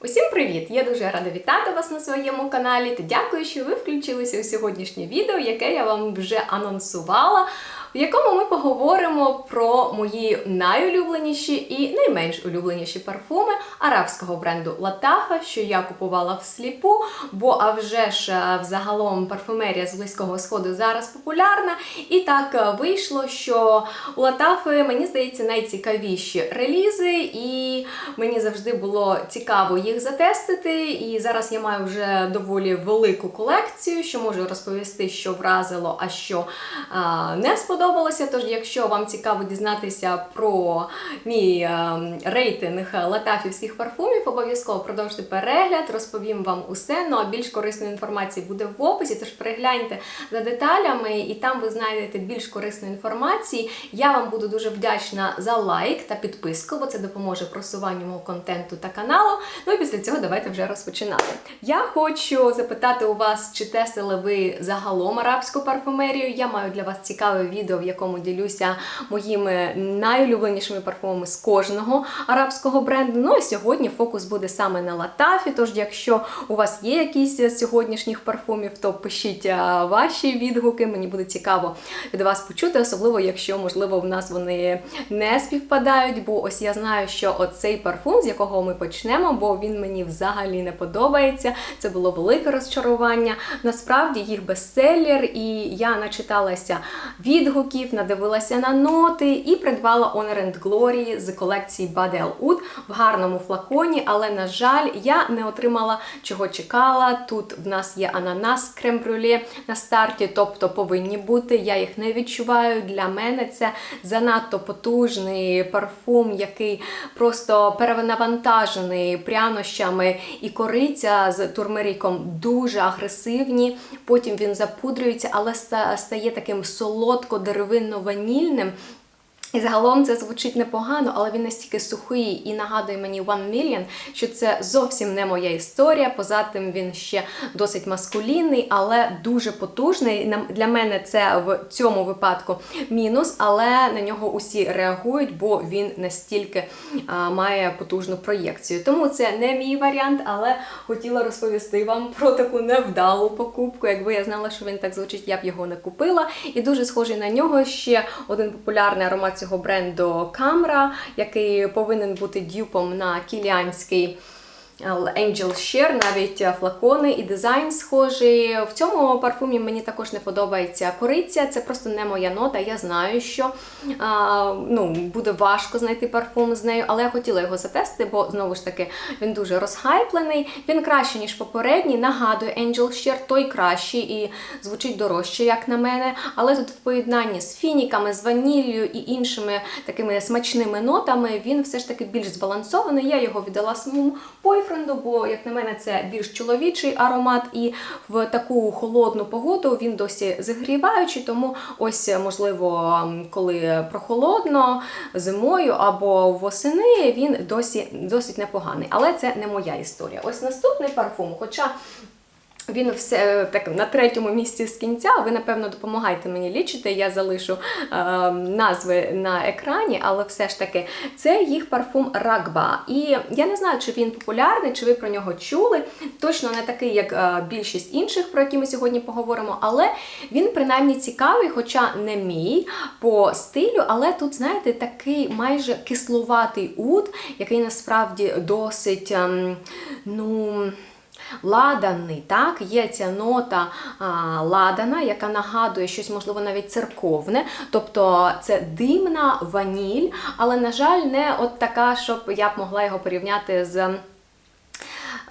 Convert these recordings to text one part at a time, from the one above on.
Усім привіт! Я дуже рада вітати вас на своєму каналі та дякую, що ви включилися у сьогоднішнє відео, яке я вам вже анонсувала, в якому ми поговоримо про мої найулюбленіші і найменш улюбленіші парфуми арабського бренду Латафа, що я купувала всліпу, бо а вже ж е, взагалом парфумерія з Близького Сходу зараз популярна. І так е, вийшло, що у Латафи, мені здається, найцікавіші релізи, і мені завжди було цікаво їх затестити. І зараз я маю вже доволі велику колекцію, що можу розповісти, що вразило, а що а, не сподобалося. Тож, якщо вам цікаво дізнатися про мій а, рейтинг латафівських парфумів, обов'язково продовжуйте перегляд, розповім вам усе. Ну а більш корисної інформації буде в описі. Тож перегляньте за деталями, і там ви знайдете більш корисної інформації. Я вам буду дуже вдячна за лайк та підписку, бо це допоможе просуванню мого контенту та каналу. Ну і після цього давайте вже розпочинати. Я хочу запитати у вас, чи тестили ви загалом арабську парфумерію. Я маю для вас цікаве відео, в якому ділюся моїми найулюбленішими парфумами з кожного арабського бренду. Ну і сьогодні фокус буде саме на латафі. Тож, якщо у вас є якісь з сьогоднішніх парфумів, то пишіть ваші відгуки. Мені буде цікаво від вас почути, особливо якщо, можливо, в нас вони не співпадають. Бо ось я знаю, що оцей парфум, з якого ми почнемо, бо він мені взагалі не подобається. Це було велике розчарування. Насправді їх бестселер, і я начиталася відгуків, надивилася на ноти і придбала Honor and Glory з колекції Bad El Oud в гарному флаконі, але, на жаль, я не отримала чого чекала. Тут в нас є ананас крем-брюле на старті, тобто повинні бути. Я їх не відчуваю. Для мене це занадто потужний парфум, який просто перенавантажений прянощами і кориця з турмериком дуже агресивні. Потім він запудрюється, але стає таким солодко-деревинно-ванільним. І загалом це звучить непогано, але він настільки сухий і нагадує мені One Million, що це зовсім не моя історія. Поза тим він ще досить маскулінний, але дуже потужний. Для мене це в цьому випадку мінус, але на нього усі реагують, бо він настільки а, має потужну проєкцію. Тому це не мій варіант, але хотіла розповісти вам про таку невдалу покупку. Якби я знала, що він так звучить, я б його не купила. І дуже схожий на нього ще один популярний аромат цього бренду Камра, який повинен бути дюпом на кіліанський. Angel Share, навіть флакони і дизайн схожий. В цьому парфумі мені також не подобається кориця. Це просто не моя нота. Я знаю, що а, ну, буде важко знайти парфум з нею, але я хотіла його затестити, бо знову ж таки він дуже розхайплений. Він краще, ніж попередній. Нагадую, Angel Share той кращий і звучить дорожче, як на мене. Але тут в поєднанні з фініками, з ваніллю і іншими такими смачними нотами він все ж таки більш збалансований. Я його віддала своєму бойфренду, бо, як на мене, це більш чоловічий аромат, і в таку холодну погоду він досі зігріваючий, тому ось, можливо, коли прохолодно, зимою або восени, він досі досить непоганий. Але це не моя історія. Ось наступний парфум, хоча. Він все так на третьому місці з кінця. Ви напевно допомагаєте мені лічити. Я залишу е, назви на екрані, але все ж таки це їх парфум Рагба. І я не знаю, чи він популярний, чи ви про нього чули. Точно не такий, як е, більшість інших, про які ми сьогодні поговоримо. Але він принаймні цікавий, хоча не мій по стилю. Але тут, знаєте, такий майже кислуватий уд, який насправді досить, ем, ну. Ладаний, так, є ця нота а, ладана, яка нагадує щось, можливо, навіть церковне. Тобто це димна ваніль, але, на жаль, не от така, щоб я б могла його порівняти з.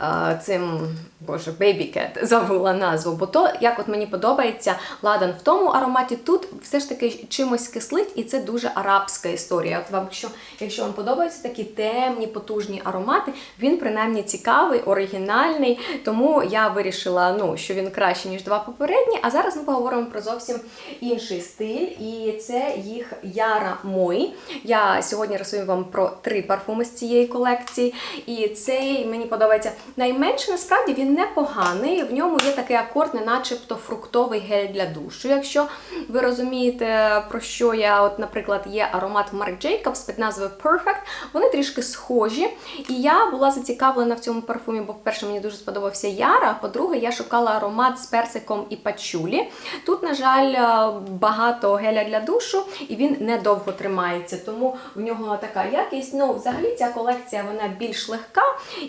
Е, Цим, боже, Baby Cat, забула назву, бо то, як от мені подобається ладан в тому ароматі, тут все ж таки чимось кислить, і це дуже арабська історія. От вам, якщо, якщо вам подобаються такі темні, потужні аромати, він принаймні цікавий, оригінальний, тому я вирішила, ну, що він краще, ніж два попередні. А зараз ми поговоримо про зовсім інший стиль, і це їх Яра Мой. Я сьогодні розповім вам про три парфуми з цієї колекції. І цей мені подобається найменше насправді він непоганий. В ньому є такий акорд, не начебто фруктовий гель для душу. Якщо ви розумієте, про що я, от, наприклад, є аромат Marc Jacobs під назвою Perfect, вони трішки схожі. І я була зацікавлена в цьому парфумі, бо, по-перше, мені дуже сподобався Яра, а по-друге, я шукала аромат з персиком і пачулі. Тут, на жаль, е, багато геля для душу, і він недовго тримається, тому в нього така якість. Ну, взагалі, ця колекція вона більш легка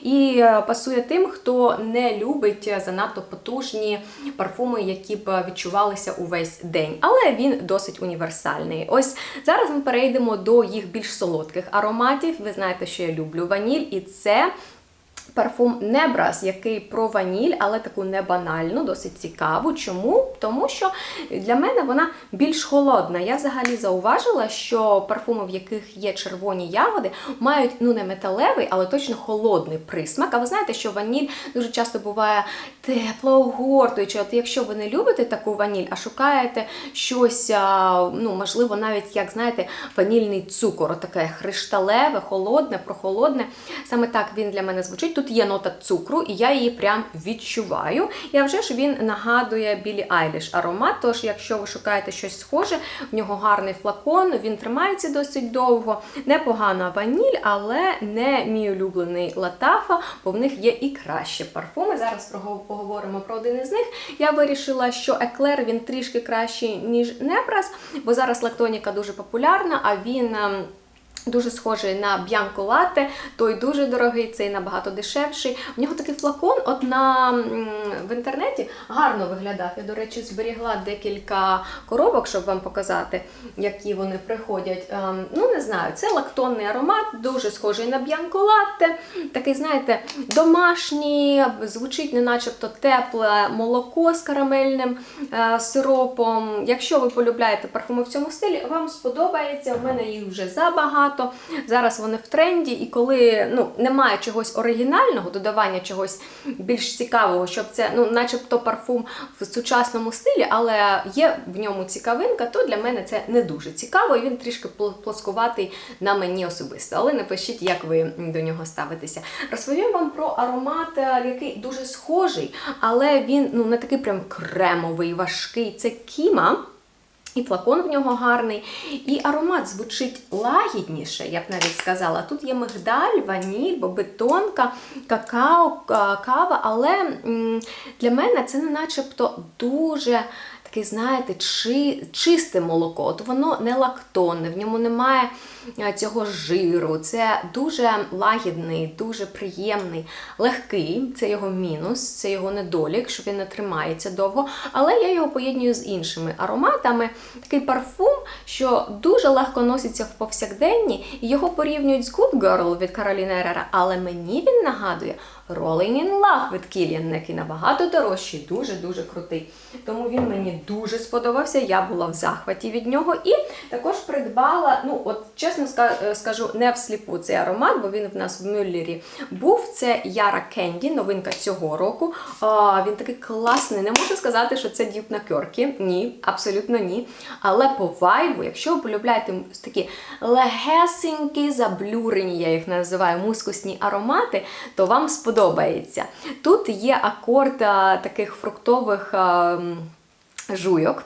і е, пасує тим, хто не любить занадто потужні парфуми, які б відчувалися увесь день. Але він досить універсальний. Ось зараз ми перейдемо до їх більш солодких ароматів. Ви знаєте, що я люблю ваніль, і це. Парфум Небрас, який про ваніль, але таку не банальну, досить цікаву. Чому? Тому що для мене вона більш холодна. Я взагалі зауважила, що парфуми, в яких є червоні ягоди, мають ну не металевий, але точно холодний присмак. А ви знаєте, що ваніль дуже часто буває тепла, огортуюча. От якщо ви не любите таку ваніль, а шукаєте щось, ну можливо, навіть як знаєте, ванільний цукор, таке хришталеве, холодне, прохолодне. Саме так він для мене звучить. Тут є нота цукру, і я її прям відчуваю. А вже ж він нагадує Білі Айліш аромат. Тож, якщо ви шукаєте щось схоже, в нього гарний флакон, він тримається досить довго. Непогана ваніль, але не мій улюблений латафа, бо в них є і кращі парфуми. Зараз поговоримо про один із них. Я вирішила, що еклер він трішки кращий, ніж Непрас, бо зараз лактоніка дуже популярна, а він. Дуже схожий на Б'янко Латте, той дуже дорогий, цей набагато дешевший. У нього такий флакон, от на в інтернеті гарно виглядав. Я, до речі, зберігла декілька коробок, щоб вам показати, які вони приходять. Ем, ну, не знаю, це лактонний аромат, дуже схожий на Б'янко Латте. Такий, знаєте, домашній, звучить не начебто тепле молоко з карамельним е, сиропом. Якщо ви полюбляєте парфуми в цьому стилі, вам сподобається. У мене їх вже забагато. Зараз вони в тренді, і коли ну, немає чогось оригінального, додавання чогось більш цікавого, щоб це, ну, начебто парфум в сучасному стилі, але є в ньому цікавинка, то для мене це не дуже цікаво, і він трішки плоскуватий на мені особисто. Але напишіть, як ви до нього ставитеся. Розповім вам про аромат, е, який дуже схожий, але він ну, не такий прям кремовий, важкий. Це кіма. І флакон в нього гарний, і аромат звучить лагідніше, я б навіть сказала. Тут є мигдаль, ваніль, бобетонка, какао, кава, але для мене це не начебто дуже таке, знаєте, чи, чисте молоко. От воно не лактонне, в ньому немає е, цього жиру. Це дуже лагідний, дуже приємний, легкий. Це його мінус, це його недолік, що він не тримається довго. Але я його поєдную з іншими ароматами. Такий парфум, що дуже легко носиться в повсякденні, і його порівнюють з Good Girl від Кароліни Ерера, але мені він нагадує Rolling in Love від Kilian, який набагато дорожчий, дуже-дуже крутий. Тому він мені дуже сподобався. Я була в захваті від нього. І також придбала, ну от чесно е, скажу, не всліпу цей аромат, бо він в нас в Мюллері був. Це Яра Кенді, новинка цього року. А, він такий класний. Не можу сказати, що це дюб на кьорки. Ні, абсолютно ні. Але по вайбу, якщо ви полюбляєте такі легесенькі, заблюрені, я їх називаю, мускусні аромати, то вам сподобається. Тут є акорд таких фруктових жуйок.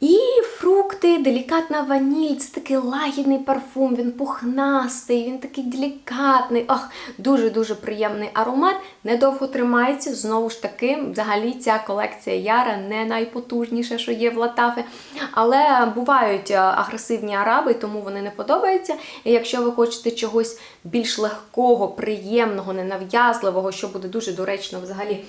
І фрукти, делікатна ваніль, це такий лагідний парфум, він пухнастий, він такий делікатний. Ох, дуже-дуже приємний аромат. Недовго тримається. Знову ж таки, взагалі ця колекція Яра не найпотужніша, що є в Латафі. Але бувають е, агресивні араби, тому вони не подобаються. І якщо ви хочете чогось більш легкого, приємного, ненав'язливого, що буде дуже доречно взагалі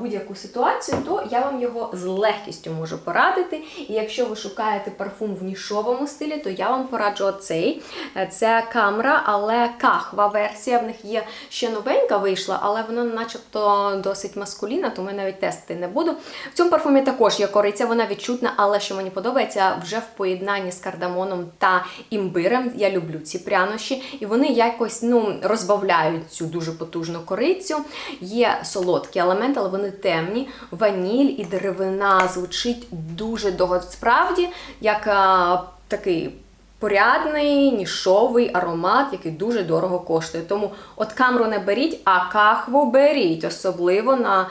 будь-яку ситуацію, то я вам його з легкістю можу порадити. І якщо ви шукаєте парфум в нішовому стилі, то я вам пораджу оцей. Е, Це камера, але кахва версія. В них є ще новенька вийшла, але вона начебто досить маскулінна, тому я навіть тестити не буду. В цьому парфумі також є кориця, вона відчутна, але що мені подобається, вже в поєднанні з кардамоном та імбирем. Я люблю ці прянощі, і вони якось ну, розбавляють цю дуже потужну корицю. Є солодкі елементи, але вони темні. Ваніль і деревина звучить дуже довго. Справді, як а, такий порядний нішовий аромат, який дуже дорого коштує. Тому от камру не беріть, а кахву беріть, особливо на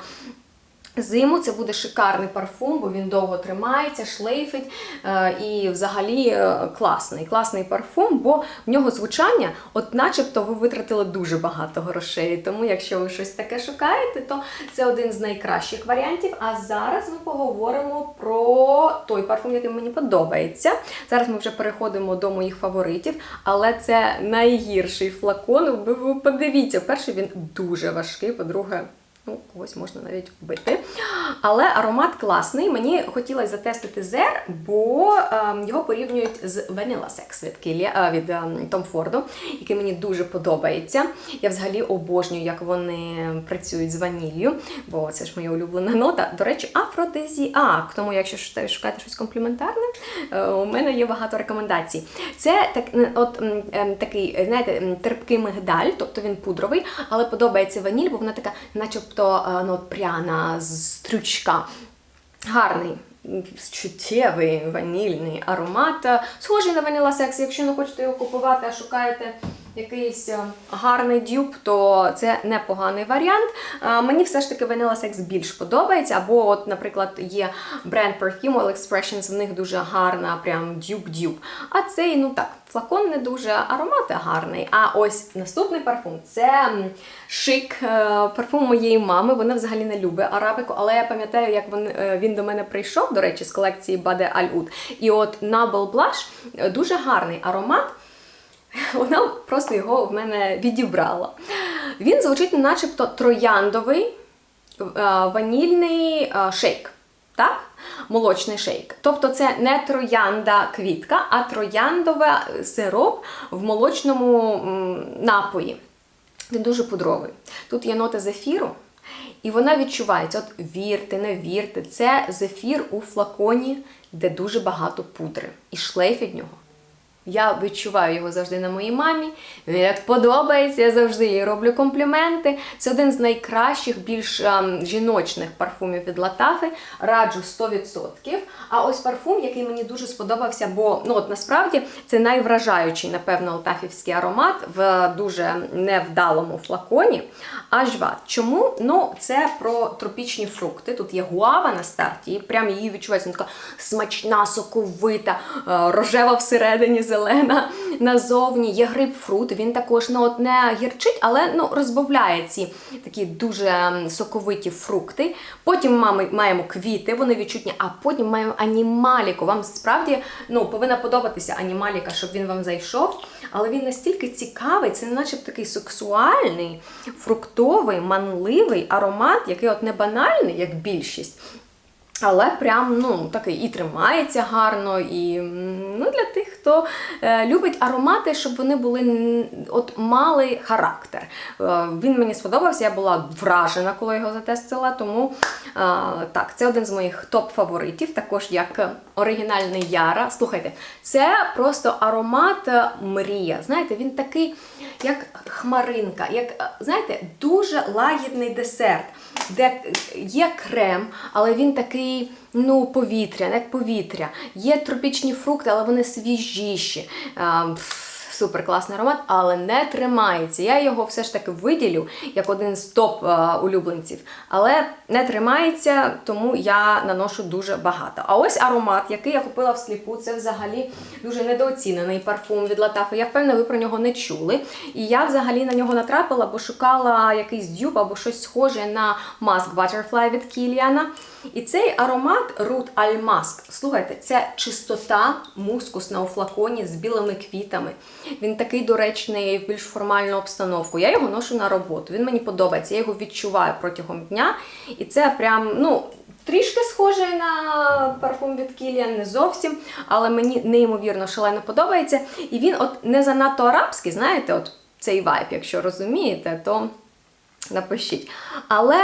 Зиму це буде шикарний парфум, бо він довго тримається, шлейфить е, і взагалі е, класний. Класний парфум, бо в нього звучання, от начебто ви витратили дуже багато грошей. Тому, якщо ви щось таке шукаєте, то це один з найкращих варіантів. А зараз ми поговоримо про той парфум, який мені подобається. Зараз ми вже переходимо до моїх фаворитів, але це найгірший флакон. Ви подивіться, перший він дуже важкий, по-друге. Ну, когось можна навіть вбити. Але аромат класний. Мені хотілося затестити зер, бо е, його порівнюють з Vanilla Sex від Кілі, е, від е, Tom Ford, який мені дуже подобається. Я взагалі обожнюю, як вони працюють з ваніллю, бо це ж моя улюблена нота. До речі, афродизіак. Тому, якщо шукаєте щось компліментарне, е, у мене є багато рекомендацій. Це так, от е, такий, знаєте, терпкий мигдаль, тобто він пудровий, але подобається ваніль, бо вона така, начебто, е, ну, пряна стрючка. Гарний. Чуттєвий ванільний аромат. Е, Схожий на Vanilla Sex. Якщо не хочете його купувати, а шукаєте якийсь е, гарний дюб, то це непоганий варіант. Мені все ж таки Vanilla Sex більш подобається. Або, от, наприклад, є бренд Perfume Oil Expressions, в них дуже гарна, прям дюб-дюб. А цей, ну так, флакон не дуже, аромат гарний. А ось наступний парфум це шик, е, парфум моєї мами. Вона взагалі не любить арабику, але я пам'ятаю, як він, е, він до мене прийшов, до речі, з колекції Al Oud. І от Nabel Blush е, дуже гарний аромат. Вона просто його в мене відібрала. Він звучить начебто трояндовий ванільний шейк. Так? Молочний шейк. Тобто це не троянда квітка, а трояндовий сироп в молочному напої. Він дуже пудровий. Тут є нота зефіру, і вона відчувається. От вірте, не вірте, це зефір у флаконі, де дуже багато пудри. І шлейф від нього. Я відчуваю його завжди на моїй мамі. Мені як подобається, я завжди їй роблю компліменти. Це один з найкращих, більш ем, жіночних парфумів від Латафи. Раджу 100%. А ось парфум, який мені дуже сподобався, бо ну от насправді це найвражаючий, напевно, латафівський аромат в дуже невдалому флаконі. Ажва. Чому? Ну, це про тропічні фрукти. Тут є гуава на старті, і прям її відчувається. Така смачна, соковита, е, рожева всередині, зелена назовні. Є грейпфрут. Він також ну, от не гірчить, але ну, розбавляє ці такі дуже соковиті фрукти. Потім мами- маємо квіти, вони відчутні, а потім маємо анімаліку. Вам справді ну, повинна подобатися анімаліка, щоб він вам зайшов. Але він настільки цікавий, це начебто такий сексуальний, фруктовий, манливий аромат, який от не банальний, як більшість. Але прям ну такий і тримається гарно, і ну, для тих, хто е, любить аромати, щоб вони були от мали характер. Е, він мені сподобався, я була вражена, коли його затестила. Тому е, так, це один з моїх топ-фаворитів, також як оригінальний Яра. Слухайте, це просто аромат е, мрія. Знаєте, він такий, як хмаринка, як е, знаєте, дуже лагідний десерт, де є крем, але він такий. Ну, повітря, як повітря. Є тропічні фрукти, але вони свіжіші. Супер класний аромат, але не тримається. Я його все ж таки виділю як один з топ-улюбленців, Але не тримається, тому я наношу дуже багато. А ось аромат, який я купила в сліпу, це взагалі дуже недооцінений парфум від Латафи. Я впевнена, ви про нього не чули. І я взагалі на нього натрапила, бо шукала якийсь дюб або щось схоже на Mask Butterfly від Кіліана. І цей аромат Root Al Musk. Слухайте, це чистота мускусна у флаконі з білими квітами. Він такий доречний в більш формальну обстановку. Я його ношу на роботу. Він мені подобається, я його відчуваю протягом дня. І це прям, ну. Трішки схожий на парфум від Kilian, не зовсім, але мені неймовірно шалено подобається. І він от не занадто арабський, знаєте, от цей вайб, якщо розумієте, то напишіть. Але,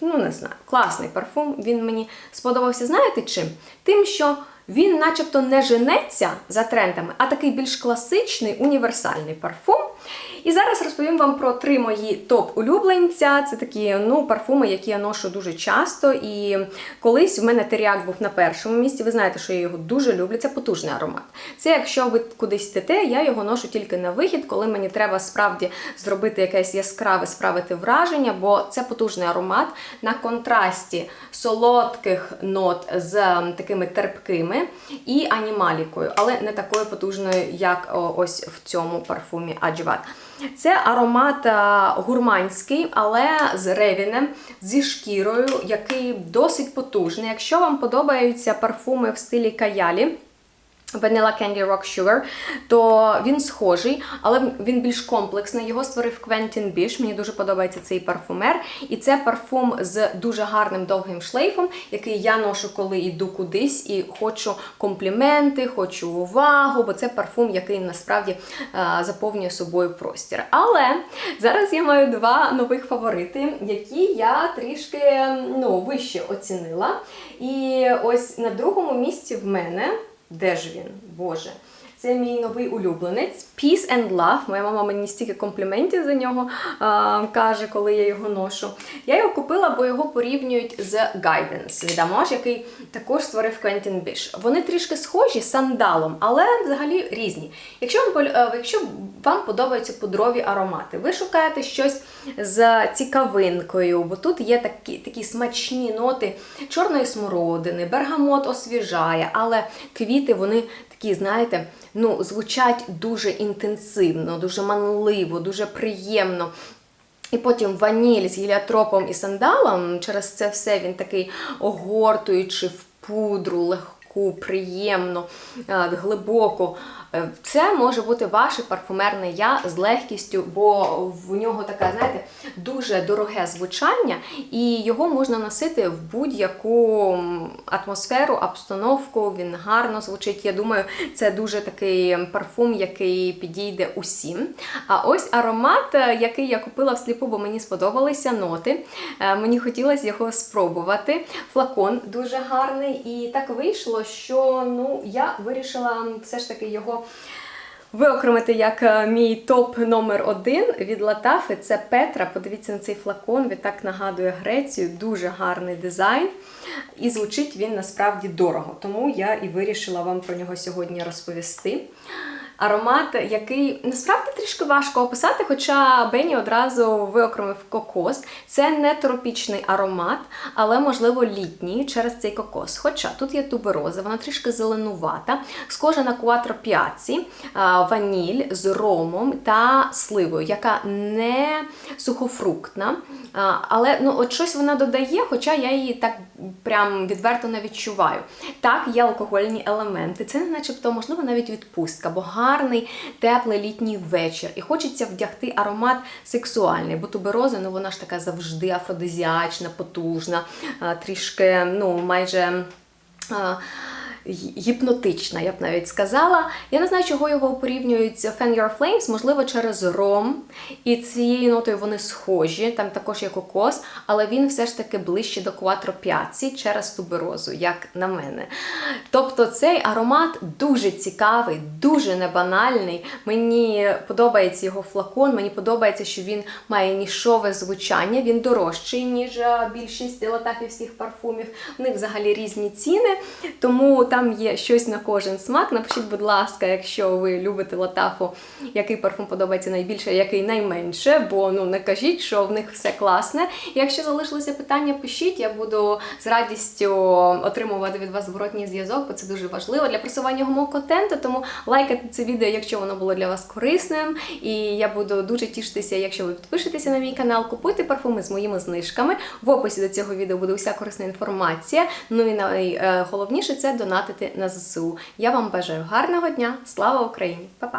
ну не знаю, класний парфум. Він мені сподобався, знаєте чим? Тим, що він начебто не женеться за трендами, а такий більш класичний, універсальний парфум. І зараз розповім вам про три мої топ-улюбленця. Це такі ну, парфуми, які я ношу дуже часто. І колись в мене теріак був на першому місці. Ви знаєте, що я його дуже люблю. Це потужний аромат. Це якщо ви кудись йдете, я його ношу тільки на вихід, коли мені треба справді зробити якесь яскраве, справити враження, бо це потужний аромат на контрасті солодких нот з такими терпкими і анімалікою, але не такою потужною, як ось в цьому парфумі Аджват. Це аромат гурманський, але з ревінем, зі шкірою, який досить потужний. Якщо вам подобаються парфуми в стилі каялі, Vanilla Candy Rock Sugar, то він схожий, але він більш комплексний. Його створив Квентін Біш. Мені дуже подобається цей парфумер. І це парфум з дуже гарним довгим шлейфом, який я ношу, коли йду кудись, і хочу компліменти, хочу увагу, бо це парфум, який насправді е, заповнює собою простір. Але зараз я маю два нових фаворити, які я трішки ну, вище оцінила. І ось на другому місці в мене. Де ж він? Боже. Це мій новий улюбленець Peace and Love. Моя мама мені стільки компліментів за нього а, каже, коли я його ношу. Я його купила, бо його порівнюють з Guidance від Amouage, який також створив Quentin Bish. Вони трішки схожі сандалом, але взагалі різні. Якщо вам, е, якщо вам подобаються пудрові аромати, ви шукаєте щось з цікавинкою, бо тут є такі, такі смачні ноти чорної смородини, бергамот освіжає, але квіти вони такі, знаєте, ну, звучать дуже інтенсивно, дуже манливо, дуже приємно. І потім ваніль з гіліатропом і сандалом, через це все він такий огортуючи в пудру, легку, приємно, е, глибоко. Е, Це може бути ваше парфумерне я з легкістю, бо в нього таке, знаєте, дуже дороге звучання, і його можна носити в будь-яку атмосферу, обстановку. Він гарно звучить. Я думаю, це дуже такий парфум, який підійде усім. А ось аромат, е, який я купила всліпу, бо мені сподобалися ноти. Е, Мені хотілося його спробувати. Флакон дуже гарний, і так вийшло, що ну я вирішила все ж таки його виокремити як е, мій топ номер один від Латафи. Це Петра. Подивіться на цей флакон. Він так нагадує Грецію. Дуже гарний дизайн. І звучить він насправді дорого. Тому я і вирішила вам про нього сьогодні розповісти. Аромат, який насправді трішки важко описати, хоча Бені одразу виокремив кокос. Це не тропічний аромат, але, можливо, літній через цей кокос. Хоча тут є тубероза, вона трішки зеленувата, схожа на Quattro Piazzi, ваніль з ромом та сливою, яка не сухофруктна. Але ну, от щось вона додає, хоча я її так прям відверто не відчуваю. Так, є алкогольні елементи. Це не начебто, можливо, навіть відпустка, бо гарний теплий літній вечір. І хочеться вдягти аромат сексуальний, бо тубероза, ну вона ж така завжди афродизіачна, потужна, трішки, ну, майже. Гіпнотична, я б навіть сказала. Я не знаю, чого його порівнюють з Fan Your Flames, можливо, через ром. І цією нотою вони схожі, там також є кокос, але він все ж таки ближче до Quattro Piazzi через туберозу, як на мене. Тобто цей аромат дуже цікавий, дуже небанальний. Мені подобається його флакон, мені подобається, що він має нішове звучання, він дорожчий, ніж більшість латафівських парфумів. У них взагалі різні ціни, тому там є щось на кожен смак. Напишіть, будь ласка, якщо ви любите латафу, який парфум подобається найбільше, який найменше, бо ну не кажіть, що в них все класне. Якщо залишилися питання, пишіть, я буду з радістю отримувати від вас зворотній зв'язок, бо це дуже важливо для просування мого контенту. Тому лайкайте це відео, якщо воно було для вас корисним. І я буду дуже тішитися, якщо ви підпишетеся на мій канал, купуйте парфуми з моїми знижками. В описі до цього відео буде вся корисна інформація. Ну і найголовніше це донатити на ЗСУ. Я вам бажаю гарного дня, слава Україні! Па-па!